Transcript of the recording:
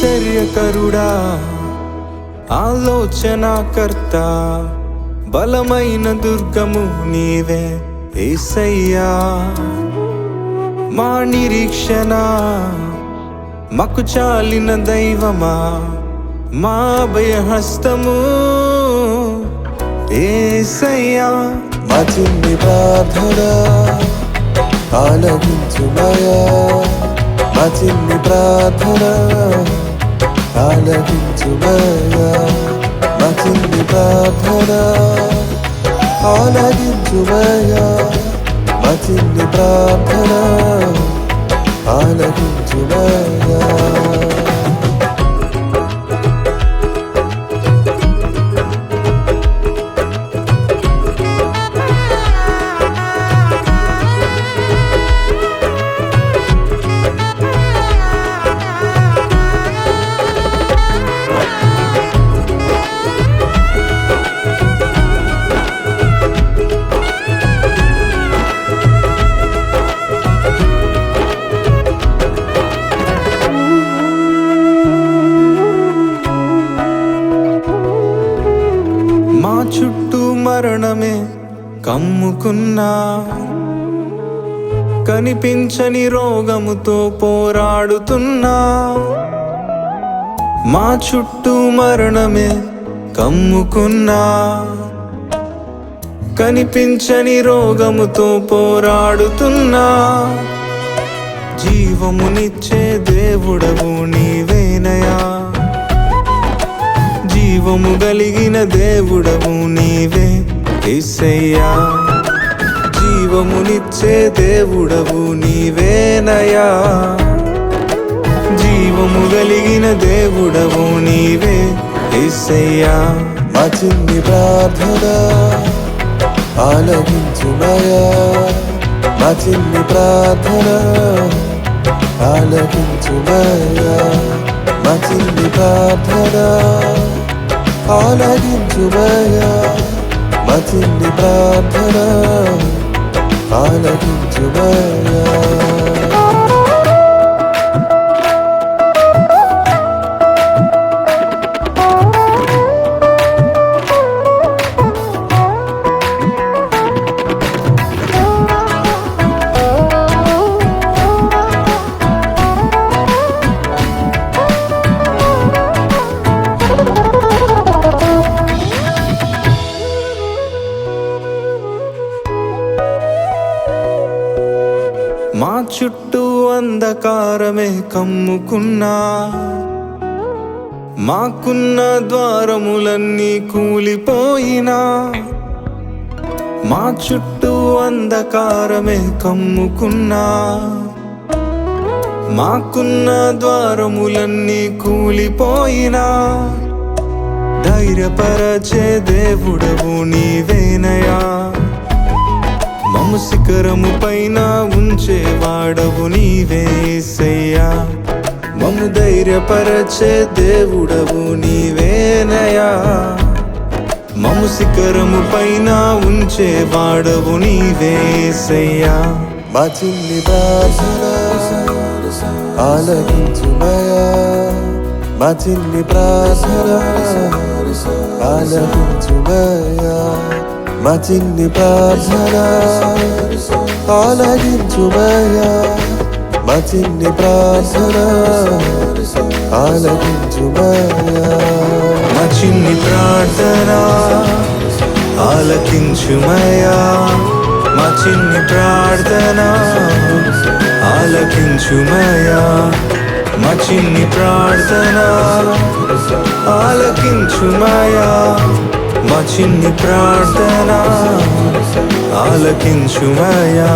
ఆశ్చర్యకరుడా ఆలోచనాకర్త బలమైన దుర్గము నీవే ఏసయ్యా. మా నిరీక్షణ మాకు చాలిన దైవమా మా భయహస్తము ఏసయ్యా. మా చిన్ని ప్రార్థన ఆలగించుమయా మా చిన్ని ప్రార్థన. ఆలగించుమయా మచింది ప్రార్థన ఆలగించుమయా మచింది ప్రార్థన ఆలగించుమయా మరణమే కమ్ముకున్నా. కనిపించని రోగముతో పోరాడుతున్నా. మా చుట్టూ మరణమే కమ్ముకున్నా. కనిపించని రోగముతో పోరాడుతున్నా. జీవమునిచ్చే దేవుడవు నీవేనయ? జీవము కలిగిన దేవుడవు నీవే ఏసయ్యా. జీవమునిచ్చే దేవుడవు నీవేనయా జీవము కలిగిన దేవుడవు నీవే ఏసయ్యా. మా చిన్ని ప్రార్థన ఆలగించుమయా మా చిన్ని ప్రార్థన ఆలగించుమయా మా చిన్ని ప్రార్థన ఆలగించుమయా మా ప్రార్థన ఆలగించుమయా మా చుట్టూ అంధకారమే కమ్ముకున్నా. మాకున్న ద్వారములన్నీ కూలిపోయినా. మా చుట్టూ అంధకారమే కమ్ముకున్నా. మాకున్న ద్వారములన్నీ కూలిపోయినా. ధైర్యపరచే దేవుడవు నీవేనయా. మము శిఖరము పైన ఉంచేవాడవు నీవేసయ్యా మము ధైర్యపరచే దేవుడవు నీవేనయా మము శిఖరము పైన ఉంచేవాడవు నీవేసయ్యా మా చిన్ని ప్రార్థన ఆలకించుమయా మా చిన్ని ప్రార్థన ఆలకించుమయా మా చిన్ని ప్రార్థన ఆలకించుమయా మా చిన్ని ప్రార్థన ఆలకించుమయా మా చిన్ని ప్రార్థన ఆలకించుమయా మా చిన్ని ప్రార్థన ఆలకించుమయా మా చిన్ని ప్రార్థన ఆలకించుమయా మా చిన్ని ప్రార్థన ఆలకించుమయా